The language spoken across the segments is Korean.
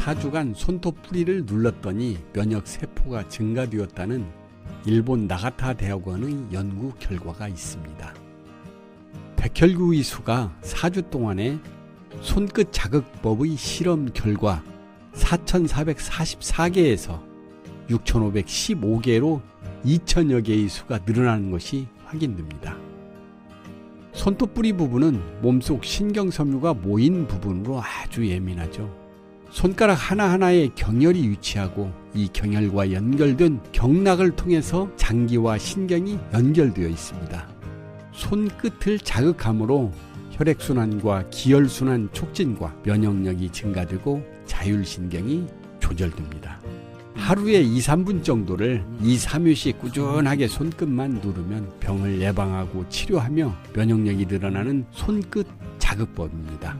4주간 손톱 뿌리를 눌렀더니 면역 세포가 증가되었다는 일본 나가타 대학원의 연구 결과가 있습니다. 백혈구 이수가 4주 동안에 손끝 자극법의 실험 결과 4,444개에서 6,515개로 2천여 개의 수가 늘어나는 것이 확인됩니다. 손톱 뿌리 부분은 몸속 신경섬유가 모인 부분으로 아주 예민하죠. 손가락 하나하나에 경혈이 위치하고 이 경혈과 연결된 경락을 통해서 장기와 신경이 연결되어 있습니다. 손끝을 자극함으로 혈액순환과 기혈순환 촉진과 면역력이 증가되고 자율신경이 조절됩니다. 하루에 2, 3분 정도를 2, 3회씩 꾸준하게 손끝만 누르면 병을 예방하고 치료하며 면역력이 늘어나는 손끝 자극법입니다.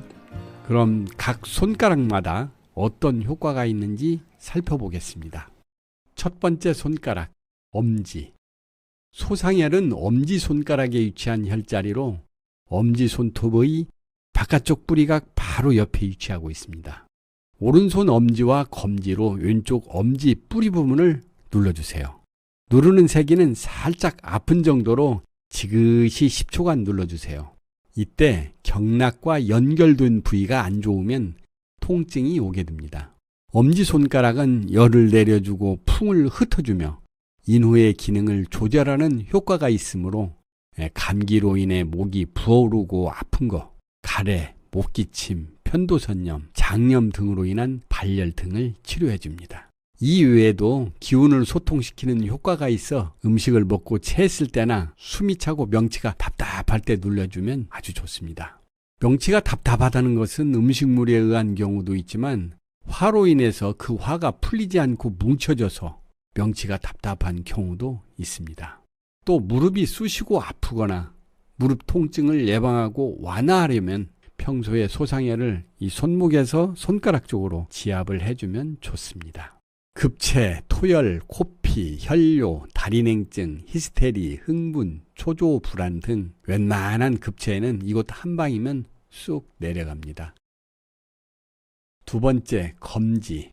그럼 각 손가락마다 어떤 효과가 있는지 살펴보겠습니다. 첫 번째 손가락, 엄지. 소상혈은 엄지 손가락에 위치한 혈자리로 엄지 손톱의 바깥쪽 뿌리가 바로 옆에 위치하고 있습니다. 오른손 엄지와 검지로 왼쪽 엄지 뿌리 부분을 눌러주세요. 누르는 세기는 살짝 아픈 정도로 지그시 10초간 눌러주세요. 이때 경락과 연결된 부위가 안 좋으면 통증이 오게 됩니다. 엄지손가락은 열을 내려주고 풍을 흩어주며 인후의 기능을 조절하는 효과가 있으므로 감기로 인해 목이 부어오르고 아픈 거, 가래, 목기침, 편도선염, 장염 등으로 인한 발열 등을 치료해 줍니다. 이 외에도 기운을 소통시키는 효과가 있어 음식을 먹고 체했을 때나 숨이 차고 명치가 답답할 때 눌러주면 아주 좋습니다. 명치가 답답하다는 것은 음식물에 의한 경우도 있지만 화로 인해서 그 화가 풀리지 않고 뭉쳐져서 명치가 답답한 경우도 있습니다. 또 무릎이 쑤시고 아프거나 무릎 통증을 예방하고 완화하려면 평소에 소상혈을 이 손목에서 손가락 쪽으로 지압을 해주면 좋습니다. 급체, 토열, 코피, 혈뇨, 다리냉증, 히스테리, 흥분, 초조 불안 등 웬만한 급체에는 이곳 한 방이면 쑥 내려갑니다. 두 번째, 검지.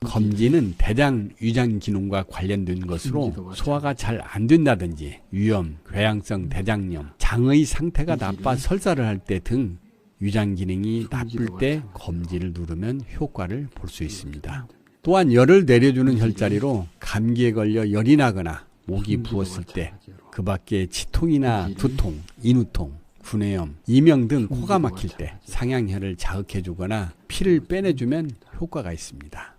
검지는 대장 위장 기능과 관련된 것으로 소화가 잘 안 된다든지 위염, 궤양성 대장염, 장의 상태가 나빠 설사를 할 때 등 위장 기능이 나쁠 때 검지를 누르면 효과를 볼 수 있습니다. 또한 열을 내려주는 혈자리로 감기에 걸려 열이 나거나 목이 부었을 때 그 밖에 치통이나 두통, 인후통, 구내염, 이명 등 코가 막힐 때 상향혈을 자극해주거나 피를 빼내주면 효과가 있습니다.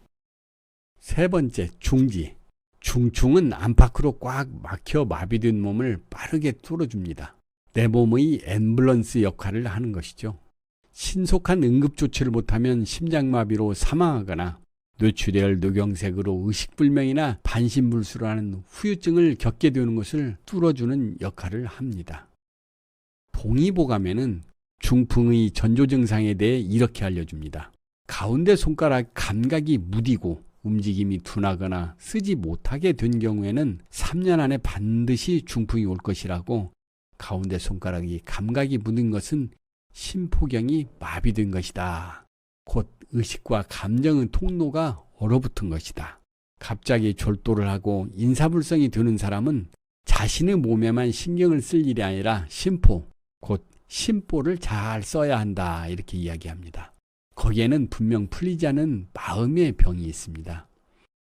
세 번째, 중지. 중충은 안팎으로 꽉 막혀 마비된 몸을 빠르게 뚫어줍니다. 내 몸의 앰뷸런스 역할을 하는 것이죠. 신속한 응급조치를 못하면 심장마비로 사망하거나 뇌출혈, 뇌경색으로 의식불명이나 반신불수로 하는 후유증을 겪게 되는 것을 뚫어주는 역할을 합니다. 동의보감에는 중풍의 전조 증상에 대해 이렇게 알려줍니다. 가운데 손가락 감각이 무디고 움직임이 둔하거나 쓰지 못하게 된 경우에는 3년 안에 반드시 중풍이 올 것이라고 가운데 손가락이 감각이 묻은 것은 심포경이 마비된 것이다. 곧 의식과 감정의 통로가 얼어붙은 것이다. 갑자기 졸도를 하고 인사불성이 드는 사람은 자신의 몸에만 신경을 쓸 일이 아니라 심포, 곧 심보를 잘 써야 한다. 이렇게 이야기합니다. 거기에는 분명 풀리지 않은 마음의 병이 있습니다.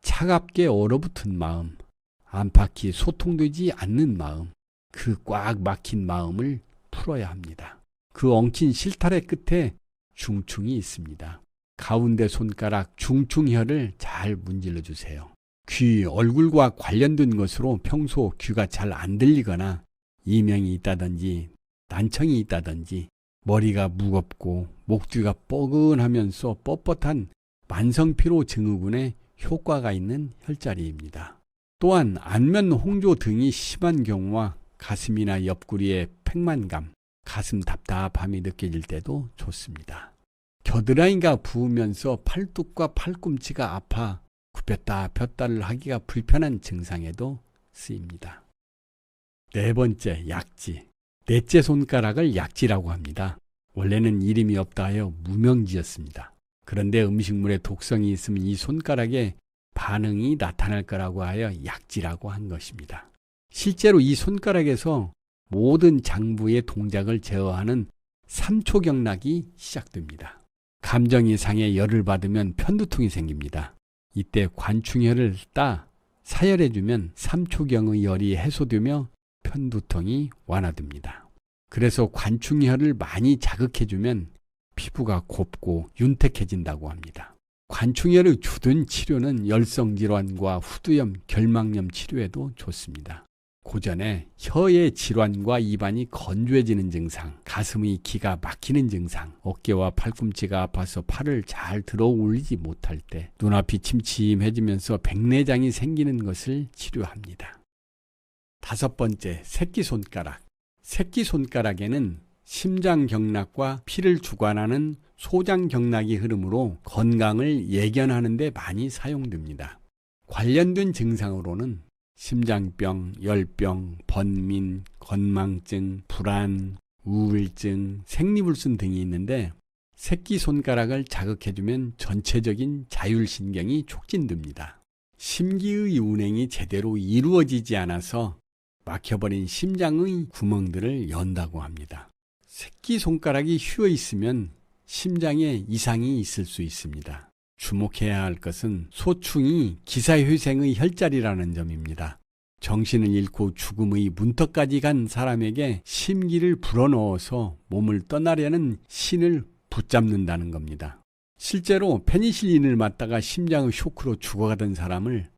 차갑게 얼어붙은 마음, 안팎이 소통되지 않는 마음, 그 꽉 막힌 마음을 풀어야 합니다. 그 엉킨 실타래 끝에 중충이 있습니다. 가운데 손가락 중충혈을 잘 문질러 주세요. 귀, 얼굴과 관련된 것으로 평소 귀가 잘 안 들리거나 이명이 있다든지 난청이 있다든지 머리가 무겁고 목뒤가 뻐근하면서 뻣뻣한 만성피로 증후군에 효과가 있는 혈자리입니다. 또한 안면 홍조 등이 심한 경우와 가슴이나 옆구리에 팽만감, 가슴 답답함이 느껴질 때도 좋습니다. 겨드랑이가 부으면서 팔뚝과 팔꿈치가 아파 굽혔다 폈다를 하기가 불편한 증상에도 쓰입니다. 네 번째, 약지. 넷째 손가락을 약지라고 합니다. 원래는 이름이 없다 하여 무명지였습니다. 그런데 음식물에 독성이 있으면 이 손가락에 반응이 나타날 거라고 하여 약지라고 한 것입니다. 실제로 이 손가락에서 모든 장부의 동작을 제어하는 삼초경락이 시작됩니다. 감정 이상의 열을 받으면 편두통이 생깁니다. 이때 관충혈을 따 사열해주면 삼초경의 열이 해소되며 편두통이 완화됩니다. 그래서 관충혈을 많이 자극해주면 피부가 곱고 윤택해진다고 합니다. 관충혈의 주된 치료는 열성질환과 후두염, 결막염 치료에도 좋습니다. 고전에 혀의 질환과 입안이 건조해지는 증상, 가슴의 기가 막히는 증상, 어깨와 팔꿈치가 아파서 팔을 잘 들어 올리지 못할 때 눈앞이 침침해지면서 백내장이 생기는 것을 치료합니다. 다섯 번째, 새끼손가락. 새끼손가락에는 심장 경락과 피를 주관하는 소장 경락이 흐름으로 건강을 예견하는 데 많이 사용됩니다. 관련된 증상으로는 심장병, 열병, 번민, 건망증, 불안, 우울증, 생리불순 등이 있는데 새끼손가락을 자극해주면 전체적인 자율신경이 촉진됩니다. 심기의 운행이 제대로 이루어지지 않아서 막혀버린 심장의 구멍들을 연다고 합니다. 새끼손가락이 휘어 있으면 심장에 이상이 있을 수 있습니다. 주목해야 할 것은 소충이 기사회생의 혈자리라는 점입니다. 정신을 잃고 죽음의 문턱까지 간 사람에게 심기를 불어넣어서 몸을 떠나려는 신을 붙잡는다는 겁니다. 실제로 페니실린을 맞다가 심장의 쇼크로 죽어가던 사람을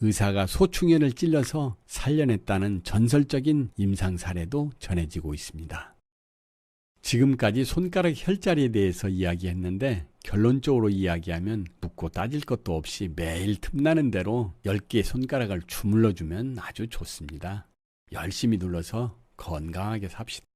의사가 소충혈을 찔러서 살려냈다는 전설적인 임상 사례도 전해지고 있습니다. 지금까지 손가락 혈자리에 대해서 이야기했는데 결론적으로 이야기하면 묻고 따질 것도 없이 매일 틈나는 대로 10개의 손가락을 주물러주면 아주 좋습니다. 열심히 눌러서 건강하게 삽시다.